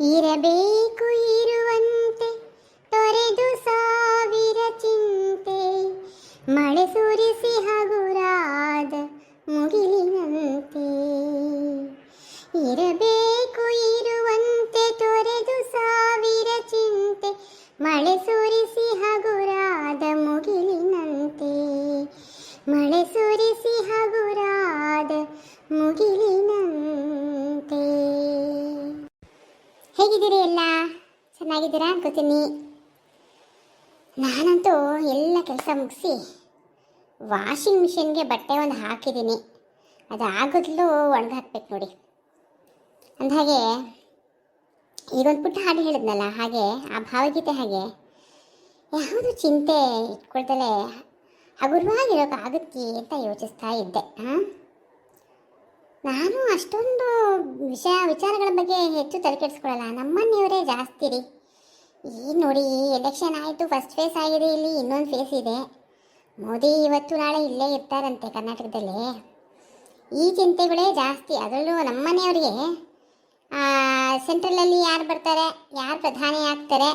ಇರಬೇಕು ಇರುವಂತೆ, ತೊರೆದು ಸಾವಿರ ಚಿಂತೆ. ಮಳೆ ಸುರಿಸಿ ಹಗುರಾದ ಮುಗಿಲಿನಂತೆ. ಇರಬೇಕು ಇರುವಂತೆ, ತೊರೆದು ಸಾವಿರ ಚಿಂತೆ. ಮಳೆ ಸುರಿಸಿ ಚೆನ್ನಾಗಿದ್ದೀರಾ ಅನ್ಕೋತೀನಿ. ನಾನಂತೂ ಎಲ್ಲ ಕೆಲಸ ಮುಗಿಸಿ ವಾಷಿಂಗ್ ಮಿಷಿನ್ಗೆ ಬಟ್ಟೆ ಒಂದು ಹಾಕಿದ್ದೀನಿ. ಅದು ಒಣಗಿ ಹಾಕ್ಬೇಕು ನೋಡಿ. ಅಂದಹಾಗೆ ಈಗೊಂದು ಪುಟ್ಟ ಹಾಡು ಹೇಳಿದ್ನಲ್ಲ, ಹಾಗೆ, ಆ ಭಾವಗೀತೆ ಹಾಗೆ. ಯಾವುದು ಚಿಂತೆ ಇಟ್ಕೊಳ್ದಲೆ ಹಗುರವಾಗಿರೋಕ್ಕಾಗುತ್ತೆ ಅಂತ ಯೋಚಿಸ್ತಾ ಇದ್ದೆ ನಾನು ಅಷ್ಟೊಂದು ವಿಷಯ, ವಿಚಾರಗಳ ಬಗ್ಗೆ ಹೆಚ್ಚು ತಲೆ ಕೆಡಿಸ್ಕೊಳ್ಳಲ್ಲ ನಮ್ಮನೆಯವರೇ ಜಾಸ್ತಿ ರೀ. ಈಗ ನೋಡಿ ಎಲೆಕ್ಷನ್ ಆಯಿತು ಫಸ್ಟ್ ಫೇಸ್ ಆಗಿದೆ ಇಲ್ಲಿ, ಇನ್ನೊಂದು ಫೇಸ್ ಇದೆ. ಮೋದಿ ಇವತ್ತು ನಾಳೆ ಇಲ್ಲೇ ಇರ್ತಾರಂತೆ ಕರ್ನಾಟಕದಲ್ಲಿ. ಈ ಚಿಂತೆಗಳೇ ಜಾಸ್ತಿ. ಅದರಲ್ಲೂ ನಮ್ಮನೆಯವರಿಗೆ ಸೆಂಟ್ರಲಲ್ಲಿ ಯಾರು ಬರ್ತಾರೆ, ಯಾರು ಪ್ರಧಾನಿ ಆಗ್ತಾರೆ,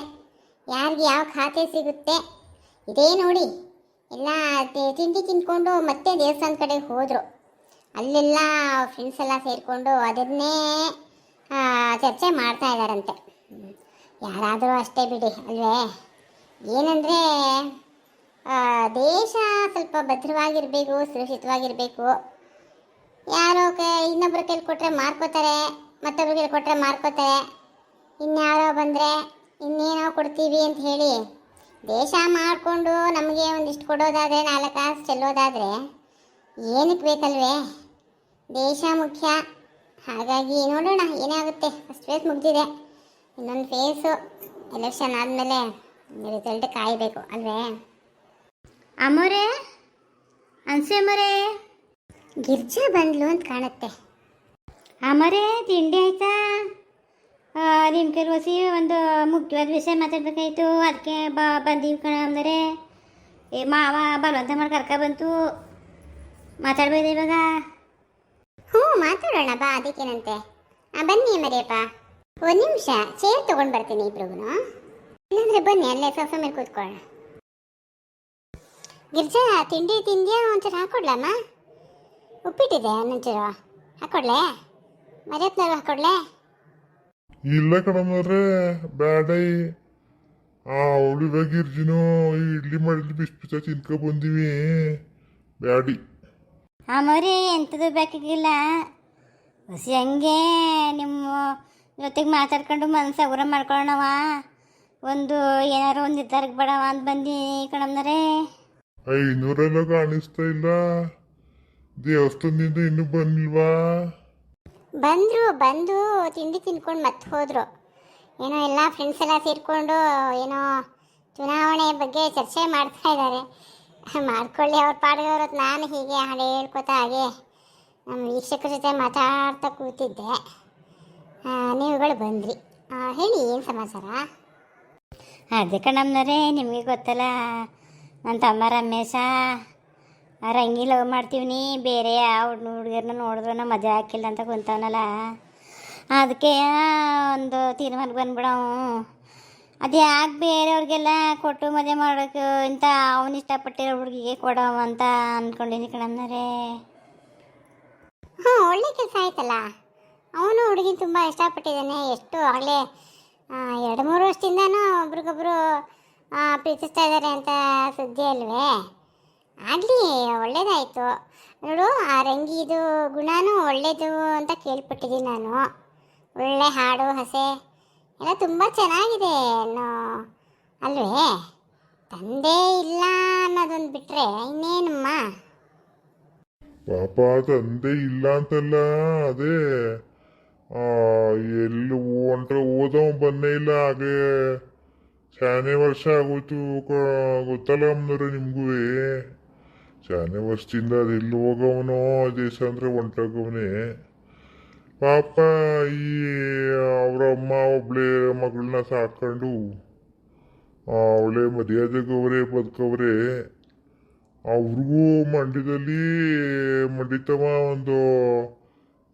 ಯಾರಿಗೆ ಯಾವ ಖಾತೆ ಸಿಗುತ್ತೆ, ಇದೇ ನೋಡಿ. ಎಲ್ಲ ತಿಂಡಿ ತಿಂದ್ಕೊಂಡು ಮತ್ತೆ ದೇವಸ್ಥಾನದ ಕಡೆ ಹೋದರು. ಅಲ್ಲೆಲ್ಲ ಫ್ರೆಂಡ್ಸ್ ಎಲ್ಲ ಸೇರಿಕೊಂಡು ಅದನ್ನೇ ಚರ್ಚೆ ಮಾಡ್ತಾ ಇದ್ದಾರಂತೆ. ಯಾರಾದರೂ ಅಷ್ಟೇ ಬಿಡಿ, ಅಲ್ವೇ? ಏನಂದರೆ ದೇಶ ಸ್ವಲ್ಪ ಭದ್ರವಾಗಿರಬೇಕು, ಸುರಕ್ಷಿತವಾಗಿರಬೇಕು. ಯಾರೋ ಕ, ಇನ್ನೊಬ್ರ ಕೈಲಿ ಕೊಟ್ಟರೆ ಮಾರ್ಕೋತಾರೆ ಮತ್ತೊಬ್ರ ಕೈಲಿ ಕೊಟ್ಟರೆ ಮಾರ್ಕೋತಾರೆ. ಇನ್ಯಾರೋ ಬಂದರೆ, ಇನ್ನೇನೋ ಕೊಡ್ತೀವಿ ಅಂತ ಹೇಳಿ, ದೇಶ ಮಾಡಿಕೊಂಡು ನಮಗೆ ಒಂದಿಷ್ಟು ಕೊಡೋದಾದರೆ ನಾಲ್ಕು ಕಾಸು ಚೆಲ್ಲೋದಾದರೆ, ಏನಕ್ಕೆ ಬೇಕಲ್ವೇ? ದೇಶ ಮುಖ್ಯ. ಹಾಗಾಗಿ ನೋಡೋಣ, ಏನಾಗುತ್ತೆ? ಫಸ್ಟ್ ಫೇಸ್ ಮುಗ್ದಿದೆ. ಇನ್ನೊಂದು ಫೇಸು ಎಲೆಕ್ಷನ್ ಆದಮೇಲೆ ರಿಸಲ್ಟ್ ಕಾಯಬೇಕು ಅಲ್ವೇ? ಅಮೋರೆ ಅನ್ಸೆ ಅಮೋರೆ ಗಿರ್ಜಾ ಬಂದ್ಲು ಅಂತ ಕಾಣುತ್ತೆ. ಅಮೋರೆ ತಿಂಡಿ ಆಯ್ತಾ? ನಿಮ್ಮ ಕೈಲಿ ಹೊಸಿ ಒಂದು ಮುಖ್ಯವಾದ ವಿಷಯ ಮಾತಾಡ್ಬೇಕಾಯ್ತು. ಅದಕ್ಕೆ ಬಾ ಬಂದೀವಿ ಕಣ ಅಂದರೆ ಏ ಮಾವ ಬಲವಂತ ಮಾಡಿ ಕರ್ಕ ಬಂತು. ಮಾತಾಡ್ಬೋದು ಇವಾಗ. ಹ್ಞೂ ಮಾತಾಡೋಣ ಬಾ ಅದಕ್ಕೇನಂತೆ. ಆ ಬನ್ನಿ ಮರಿಯಪ್ಪ. ಒಂದು ನಿಮಿಷ ಚೇರ್ ತಗೊಂಡು ಬರ್ತೀನಿ ಇಬ್ರಿಗೂ ಇಲ್ಲಾಂದ್ರೆ ಬನ್ನಿ ಅಲ್ಲೇ ಸೋಫಾ ಮೇಲೆ ಕೂತ್ಕೊಳ್ಳ ಗಿರ್ಜಾ ತಿಂಡಿ ತಿಂದ್ಯಾ? ಒಂಚೂರು ಹಾಕೊಡ್ಲಮ್ಮ? ಉಪ್ಪಿಟ್ಟಿದೆ ಒಂಚೂರು. ಹಾಕೊಡ್ಲೆ? ಮರಿಯಪ್ಪನವ್ರು ಹಾಕೊಡ್ಲೆ? ಇಲ್ಲ ಕಣಮ್ಮವ್ರೆ ಬೇಡ ಆ ಅವಳು ಇವಾಗ ಇರ್ಜಿನೋ ಈ ಇಡ್ಲಿ ಮಾಡಿದ್ಲಿ ಬಿಸಿ ಬಿಸ ತಿನ್ಕೊ ಬಂದಿವಿ. ಬ್ಯಾಡಿ. ಆ ಮರಿ ಎಂಥದ್ದು ಬೇಕಾಗಿಲ್ಲ. ಹಸಿ ಹಂಗೆ ನಿಮ್ಮ ಜೊತೆಗೆ ಮಾತಾಡ್ಕೊಂಡು ಮನಸ್ಸು ಹಗುರ ಮಾಡ್ಕೊಳ್ಳೋಣವ ಒಂದು ಏನಾರು ಒಂದು ನಿರ್ಧಾರಕ್ಕೆ ಬೇಡವ ಅಂತ ಬಂದು ಕಣಮ್ಮನರೇ ಐನೂರೆಲ್ಲ ಕಾಣಿಸ್ತಾ ಇಲ್ಲ. ದೇವಸ್ಥಾನದಿಂದ ಇನ್ನು ಬಂದಿಲ್ವಾ? ಬಂದರು ಬಂದು ತಿಂಡಿ ತಿನ್ಕೊಂಡು ಮತ್ತೆ ಹೋದರು. ಏನೋ ಎಲ್ಲ ಫ್ರೆಂಡ್ಸ್ ಎಲ್ಲ ಸೇರಿಕೊಂಡು ಏನೋ ಚುನಾವಣೆ ಬಗ್ಗೆ ಚರ್ಚೆ ಮಾಡ್ತಾ ಇದ್ದಾರೆ ಮಾಡ್ಕೊಳ್ಳಿ ಅವ್ರ ಪಾಡಿದವ್ರ ನಾನು ಹೀಗೆ ಹಾಡು ಹೇಳ್ಕೊತಾ ಹಾಗೆ ನಮ್ಮ ವೀಕ್ಷಕರ ಜೊತೆ ಮಾತಾಡ್ತಾ ಕೂತಿದ್ದೆ. ನೀವುಗಳು ಬಂದ್ರಿ. ಹೇಳಿ ಏನು ಸಮಾಚಾರ? ಅದೇ ಕಣಮ್ಮನರೇ ನಿಮಗೆ ಗೊತ್ತಲ್ಲ ನನ್ನ ತಮ್ಮ ರಮೇಶ ರಂಗಿ ಲವ್ ಮಾಡ್ತೀವಿ ಬೇರೆ ಯಾವ ಹುಡುಗರನ್ನ ನೋಡಿದ್ರು ನಾ ಮಜಾ ಹಾಕಿಲ್ಲ ಅಂತ ಕುಂತವನಲ್ಲ. ಅದಕ್ಕೆ ಒಂದು ತೀರ್ಮಾನಕ್ಕೆ ಬಂದ್ಬಿಡವು ಅದು ಯಾಕೆ ಬೇರೆಯವ್ರಿಗೆಲ್ಲ ಕೊಟ್ಟು ಮದುವೆ ಮಾಡೋಕೆ ಇಂಥ ಅವನು ಇಷ್ಟಪಟ್ಟಿರೋ ಹುಡುಗಿಗೆ ಕೊಡೋವಂತ ಅಂತ ಅಂದ್ಕೊಂಡಿನಿ ಕಣಮ್ಮನರೇ ಹಾಂ ಒಳ್ಳೆ ಕೆಲಸ ಆಯ್ತಲ್ಲ. ಅವನು ಹುಡುಗಿ ತುಂಬ ಇಷ್ಟಪಟ್ಟಿದ್ದಾನೆ. ಎಷ್ಟು ಆಗಲೇ ಎರಡು ಮೂರು ವರ್ಷದಿಂದನೂ ಒಬ್ರಿಗೊಬ್ರು ಪ್ರೀತಿಸ್ತಾ ಇದ್ದಾರೆ ಅಂತ ಸುದ್ದಿ ಅಲ್ವೇ? ಆಗಲಿ, ಒಳ್ಳೇದಾಯಿತು. ನೋಡು, ಆ ರಂಗಿದು ಗುಣನೂ ಒಳ್ಳೇದು ಅಂತ ಕೇಳ್ಪಟ್ಟಿದ್ದೀನಿ ನಾನು. ಒಳ್ಳೆ ಹಾಡು, ಹಸೆ, ಎಲ್ಲ ತುಂಬ ಚೆನ್ನಾಗಿದೆ ಅನ್ನೋ, ಅಲ್ವೇ? ತಂದೆ ಇಲ್ಲ ಅನ್ನೋದೊಂದು ಬಿಟ್ಟರೆ ಇನ್ನೇನಮ್ಮ? ಪಾಪ ತಂದೆ ಇಲ್ಲ ಅಂತಲ್ಲ, ಅದೇ ಎಲ್ಲಿ ಹೊಂಟ್ರ ಓದೋ ಬಂದೇ ಇಲ್ಲ, ಹಾಗೆ ಶಾನೆ ವರ್ಷ ಆಗೋಯ್ತು ಗೊತ್ತಲ್ಲ ಅಮ್ಮನವ್ರೆ ನಿಮ್ಗೂ? ಶಾನೆ ವರ್ಷದಿಂದ ಅದು ಎಲ್ಲಿ ಹೋಗವನೋ ದೇಶ ಅಂದ್ರೆ ಹೊಂಟೋಗವನೇ ಪಾಪ ಈ, ಅವ್ರ ಅಮ್ಮ, ಒಬ್ಳೆ ಮಗಳನ್ನ ಸಾಕೊಂಡು ಅವಳೆ ಮರ್ಯಾದೆಗವ್ರೆ ಬದುಕವ್ರೆ, ಅವ್ರಿಗೂ ಮಂಡ್ಯದಲ್ಲಿ ಮಂಡಿತವ ಒಂದು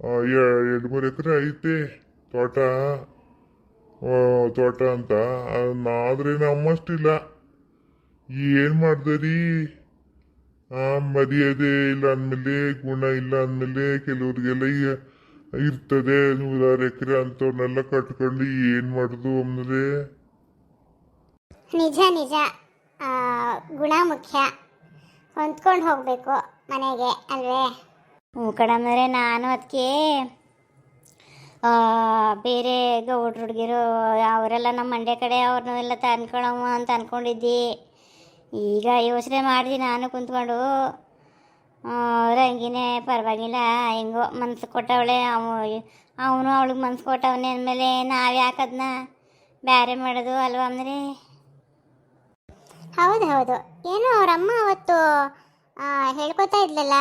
ಎರಡು ಮೂರು ಎಕರೆ ಐತೆ. ತೋಟ. ತೋಟ ಅಂತ. ಆದ್ರೆ ನಮ್ಮಷ್ಟಿಲ್ಲ. ಏನು ಮಾಡ್ದರಿ? ಮರ್ಯಾದೆ ಇಲ್ಲ ಅಂದಮೇಲೆ, ಗುಣ ಇಲ್ಲ ಅಂದಮೇಲೆ ಕೆಲವ್ರಿಗೆಲ್ಲ ಇರ್ತದೆ. ನೂರಾರು ಎಕರೆ ಅಂತವ್ರನ್ನೆಲ್ಲ ಕಟ್ಕೊಂಡು ಏನು ಮಾಡುದು ಅಂದ್ರೆ ನಿಜ ನಿಜ. ಗುಣ ಮುಖ್ಯ. ಹೊಂದ್ಕೊಂಡು ಹೋಗಬೇಕು ಮನೆಗೆ, ಅಲ್ವೇ? ಹ್ಞೂ ಕಡಮರೆ ನಾನು ಅದಕ್ಕೆ ಬೇರೆ ಗೌಡ್ರ ಹುಡುಗಿರು, ಅವರೆಲ್ಲ ನಮ್ಮ ಮಂಡ್ಯ ಕಡೆ ಅವ್ರನ್ನೆಲ್ಲ ತಂದ್ಕೊಳಮ್ಮ ಅಂತ ಅಂದ್ಕೊಂಡಿದ್ದೆ ಈಗ ಯೋಚನೆ ಮಾಡಿದೆ ನಾನು ಕುಂತ್ಕೊಂಡು ರಂಗಿನೇ ಪರವಾಗಿಲ್ಲ, ಹೆಂಗೋ ಮನ್ಸು ಕೊಟ್ಟವಳೆ, ಅವ, ಅವನು ಅವಳಿಗೆ ಮನ್ಸು ಕೊಟ್ಟವನೇ ಅಂದಮೇಲೆ ನಾವು ಯಾಕದನ್ನ ಬೇರೆ ಮಾಡೋದು ಅಲ್ವಾ ಅಂದರೆ? ಹೌದು ಹೌದು. ಏನು ಅವರಮ್ಮ ಅವತ್ತು ಹೇಳ್ಕೊತಾ ಇದ್ಲಲ್ಲ?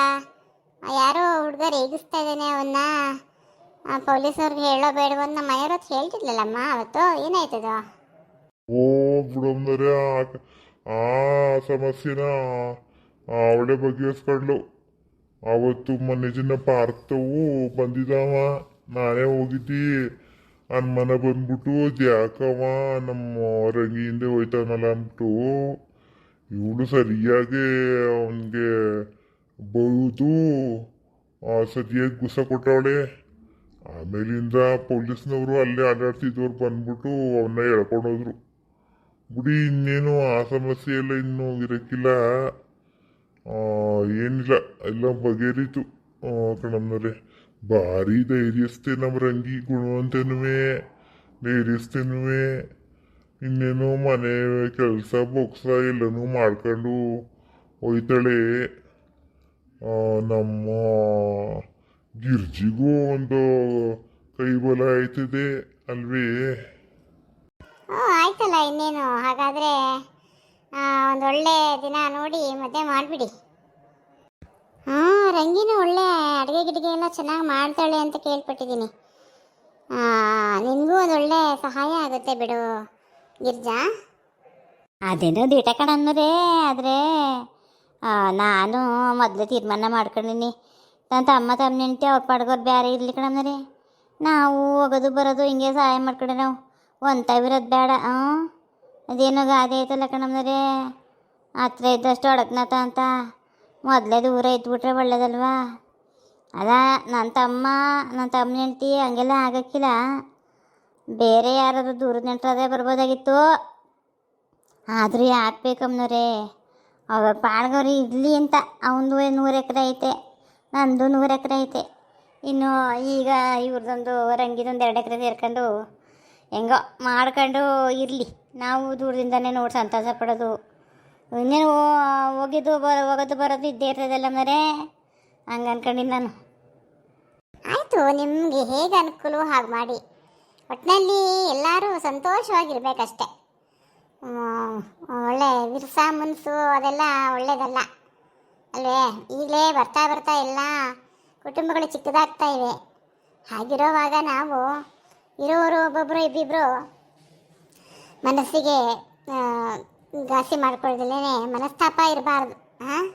ಯಾರೋ ಹುಡುಗ ರೇಗಿಸ್ತಾ ಇದ್ದಾನೆ ಅವನ್ನ. ಪೊಲೀಸವ್ರಿಗೆ ಹೇಳೋ ಬೇಡ ಅಂತ ನಮ್ಮ ಮನೆಯವ್ರ ಹತ್ರ ಹೇಳ್ತಿದ್ಲಲ್ಲಮ್ಮ, ಅವತ್ತು? ಏನಾಯ್ತದ ಓ, ಬಿಡಂದರೆ ಆ ಸಮಸ್ಯೆನ ಅವಳೆ ಬಗೆಹರಿಸ್ಕೊಂಡ್ಲು. ಅವತ್ತು ಮೊನ್ನೆ ಜನ ಪಾರ್ಥವು ಬಂದಿದ್ದಾವ. ನಾನೇ ಹೋಗಿದ್ದಿ. ಅನ್ ಮನೆ ಬಂದ್ಬಿಟ್ಟು ಯಾಕವ ನಮ್ಮ ರಂಗಿಯಿಂದ ಹೋಯ್ತಾನಲ್ಲ ಅಂದ್ಬಿಟ್ಟು. ಇವಳು ಸರಿಯಾಗಿ ಅವನಿಗೆ ಬೈದು ಸದ್ಯಕ್ಕೆ ಗುಸ ಕೊಟ್ಟವಳೆ. ಆಮೇಲಿಂದ ಪೊಲೀಸ್ನವರು ಅಲ್ಲೇ ಆಡಾಡ್ತಿದ್ದವ್ರು ಬಂದ್ಬಿಟ್ಟು ಅವನ್ನ ಎಳ್ಕೊಂಡೋದ್ರು. ಬಿಡಿ ಇನ್ನೇನು ಆ ಸಮಸ್ಯೆ ಎಲ್ಲ ಇನ್ನೂ ಇರಕ್ಕಿಲ್ಲ ಆ, ಏನಿಲ್ಲ ಎಲ್ಲ ಬಗೆಹರಿತು ಕಣಮ್ಮನವ್ರೆ ಭಾರಿ ಧೈರ್ಯಸ್ಥೆ ನಮ್ಮ ರಂಗಿ ಗುಣವಂತನುವೆ ಧೈರ್ಯಸ್ಥನುವೆ ಇನ್ನೇನು ಮನೆ ಕೆಲಸ ಬೊಕ್ಸ ಎಲ್ಲನೂ ಮಾಡ್ಕೊಂಡು ಹೋಯ್ತಾಳೆ. ಆ, ನಮ್ಮ ಗಿರ್ಜಿಗೂ ಒಂದು ಕೈಬಲ ಆಯ್ತದೆ ಅಲ್ವೇ? ಹ್ಞೂ ಆಯ್ತಲ್ಲ ಇನ್ನೇನು. ಹಾಗಾದ್ರೆ ಒಂದು ಒಳ್ಳೆ ದಿನ ನೋಡಿ ಮದುವೆ ಮಾಡಿಬಿಡಿ. ಹಾಂ ರಂಗಿನೂ ಒಳ್ಳೆ ಅಡುಗೆ ಗಿಡಿಗೆ ಎಲ್ಲ ಚೆನ್ನಾಗಿ ಮಾಡ್ತಾಳೆ ಅಂತ ಕೇಳ್ಪಟ್ಟಿದ್ದೀನಿ. ನಿನಗೂ ಒಂದು ಒಳ್ಳೆ ಸಹಾಯ ಆಗುತ್ತೆ ಬಿಡು ಗಿರ್ಜಾ. ಅದೇನೋ ದಿಟ ಕಣನ್ನರೇ ಆದರೆ ನಾನು ಮೊದಲು ತೀರ್ಮಾನ ಮಾಡ್ಕೊಂಡಿನಿ. ನನ್ನ ತಮ್ಮ ತಮ್ಮ ನೆಂಟಿ ಅವ್ರ ಪಾಡ್ಗೋರು ಬೇರೆ ಇರಲಿ ಕಣಂದ್ರಿ ನಾವು ಹೋಗೋದು ಬರೋದು ಹಿಂಗೆ ಸಹಾಯ ಮಾಡ್ಕೊಂಡೆ ನಾವು. ಒಂತಾವಿರೋದು ಬೇಡ ಹ್ಞೂ ಅದೇನೋ ಗಾದೆ ಐತಲ್ಲ ಕಣಮ್ನರೇ ಹತ್ರ ಇದ್ದಷ್ಟು ಒಡಕ್ನತ ಅಂತ. ಮೊದಲೇ ದೂರ ಇದ್ಬಿಟ್ರೆ ಒಳ್ಳೇದಲ್ವಾ? ಅದ ನನ್ನ ತಮ್ಮ ನನ್ನ ತಮ್ಮ ಹೆಂಡ್ತಿ ಹಂಗೆಲ್ಲ ಆಗಕ್ಕಿಲ್ಲ. ಬೇರೆ ಯಾರಾದರೂ ದೂರದ ನೆಂಟ್ರದೇ ಬರ್ಬೋದಾಗಿತ್ತು. ಆದರೂ ಯಾಕೆ ಬೇಕಮ್ಮನವ್ರೆ? ಅವ್ರ ಪಾಳ್ಗವ್ರು ಇರಲಿ ಅಂತ ಅವನದು ನೂರು ಎಕರೆ ಐತೆ, ನಂದು ನೂರು ಎಕರೆ ಐತೆ. ಇನ್ನು ಈಗ ಇವ್ರದ್ದೊಂದು ರಂಗಿದೊಂದು ಎರಡು ಎಕರೆ ಸೇರ್ಕೊಂಡು ಹೆಂಗೋ ಮಾಡ್ಕೊಂಡು ಇರಲಿ. ನಾವು ದೂರದಿಂದನೇ ನೋಡಿ ಸಂತೋಷ ಪಡೋದು. ಇನ್ನೇನು ಹೋಗಿದ್ದು ಬರೋ ಹೋಗೋದು ಬರೋದು ಇದ್ದೇ ಇರ್ತದಲ್ಲ ಮರೇ? ಹಂಗೆ ಅನ್ಕೊಂಡಿನಿ ನಾನು. ಆಯಿತು, ನಿಮಗೆ ಹೇಗೆ ಅನುಕೂಲ ಹಾಗೆ ಮಾಡಿ. ಒಟ್ಟಿನಲ್ಲಿ ಎಲ್ಲರೂ ಸಂತೋಷವಾಗಿರ್ಬೇಕಷ್ಟೆ. ಒಳ್ಳೆ ವಿರ್ಸಾ ಮುನ್ಸು, ಅದೆಲ್ಲ ಒಳ್ಳೇದಲ್ಲ. ಅಲ್ವೇ? ಈಗಲೇ ಬರ್ತಾ ಬರ್ತಾ ಎಲ್ಲ ಕುಟುಂಬಗಳು ಚಿಕ್ಕದಾಗ್ತಾ ಇವೆ. ಹಾಗಿರೋವಾಗ ನಾವು ಇರೋರು ಒಬ್ಬೊಬ್ಬರು ಇಬ್ಬಿಬ್ರು ಮನಸ್ಸಿಗೆ ಘಾಸಿ ಮಾಡ್ಕೊಳ್ಳೋದಲ್ಲೇ ಮನಸ್ತಾಪ ಇರಬಾರ್ದು. ಹಾಂ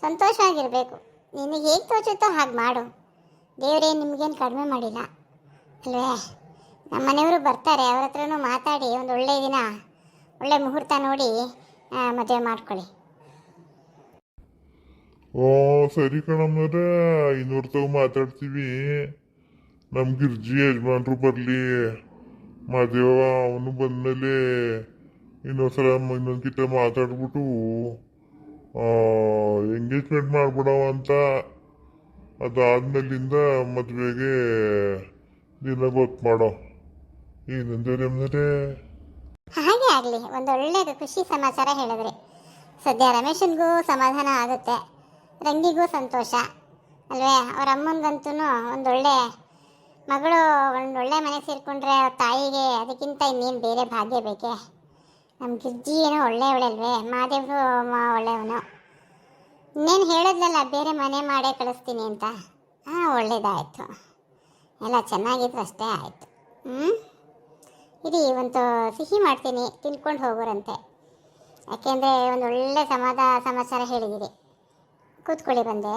ಸಂತೋಷವಾಗಿರಬೇಕು ನಿನಗೆ ಹೇಗೆ ತೋಚುತ್ತೋ ಹಾಗೆ ಮಾಡು. ದೇವರೇ, ನಿಮಗೇನು ಕಡಿಮೆ ಮಾಡಿಲ್ಲ. ಅಲ್ವೇ? ನಮ್ಮ ಮನೆಯವರು ಬರ್ತಾರೆ, ಅವ್ರ ಹತ್ರನೂ ಮಾತಾಡಿ, ಒಂದು ಒಳ್ಳೆಯ ದಿನ. ಒಳ್ಳೆ ಮುಹೂರ್ತ ನೋಡಿ ಮದುವೆ ಮಾಡ್ಕೊಳ್ಳಿ. ಓ ಸರಿ ಕಣಮ್ಮರೇ ಇನ್ನೂರು ತಗೋ ಮಾತಾಡ್ತೀವಿ. ನಮ್ಮ ಗಿರ್ಜಿ ಯಜಮಾನ್ರು ಬರಲಿ. ಮದುವೆ ಅವನು ಬಂದಮೇಲೆ ಇನ್ನೊಂದ್ಸಲ ಇನ್ನೊಂದು ಕಿತ್ತ ಮಾತಾಡ್ಬಿಟ್ಟು ಎಂಗೇಜ್ಮೆಂಟ್ ಮಾಡ್ಬಿಡವ ಅಂತ. ಅದಾದ್ಮೇಲಿಂದ ಮದುವೆಗೆ ದಿನ ಗೊತ್ತು ಮಾಡೋ. ಏನಂದ್ರೆ ಹಾಗೆ ಆಗಲಿ, ಒಂದು ಒಳ್ಳೆಯದು ಖುಷಿ ಸಮಾಚಾರ ಹೇಳಿದ್ರಿ. ಸದ್ಯ ರಮೇಶನಿಗೂ ಸಮಾಧಾನ ಆಗುತ್ತೆ, ರಂಗಿಗೂ ಸಂತೋಷ, ಅಲ್ವೇ? ಅವ್ರ ಅಮ್ಮನಿಗಂತೂ ಒಂದೊಳ್ಳೆ ಮಗಳು, ಒಂದು ಒಳ್ಳೆ ಮನೆ ಸೇರಿಕೊಂಡ್ರೆ ಅವ್ರ ತಾಯಿಗೆ ಅದಕ್ಕಿಂತ ಇನ್ನೇನು ಬೇರೆ ಭಾಗ್ಯ ಬೇಕೆ? ನಮ್ಮ ಗಿಜ್ಜಿ ಏನೋ ಒಳ್ಳೆಯವಳಲ್ವೇ ಮಾದೇವ್ರು ಒಳ್ಳೆಯವನು. ಇನ್ನೇನು ಹೇಳಿದ್ಲಲ್ಲ ಬೇರೆ ಮನೆ ಮಾಡೇ ಕಳಿಸ್ತೀನಿ ಅಂತ. ಹಾಂ, ಒಳ್ಳೇದಾಯಿತು. ಎಲ್ಲ ಚೆನ್ನಾಗಿದ್ರು ಅಷ್ಟೇ ಆಯಿತು. ಹ್ಞೂ ಇರಿ ಒಂದು ಸಿಹಿ ಮಾಡ್ತೀನಿ ತಿನ್ಕೊಂಡು ಹೋಗೋರಂತೆ. ಯಾಕೆಂದರೆ ಒಂದು ಒಳ್ಳೆ ಸಮಾಧ ಸಮಾಚಾರ ಹೇಳಿದ್ದೀರಿ ಕೂತ್ಕೊಳ್ಳಿ ಬಂದೆ.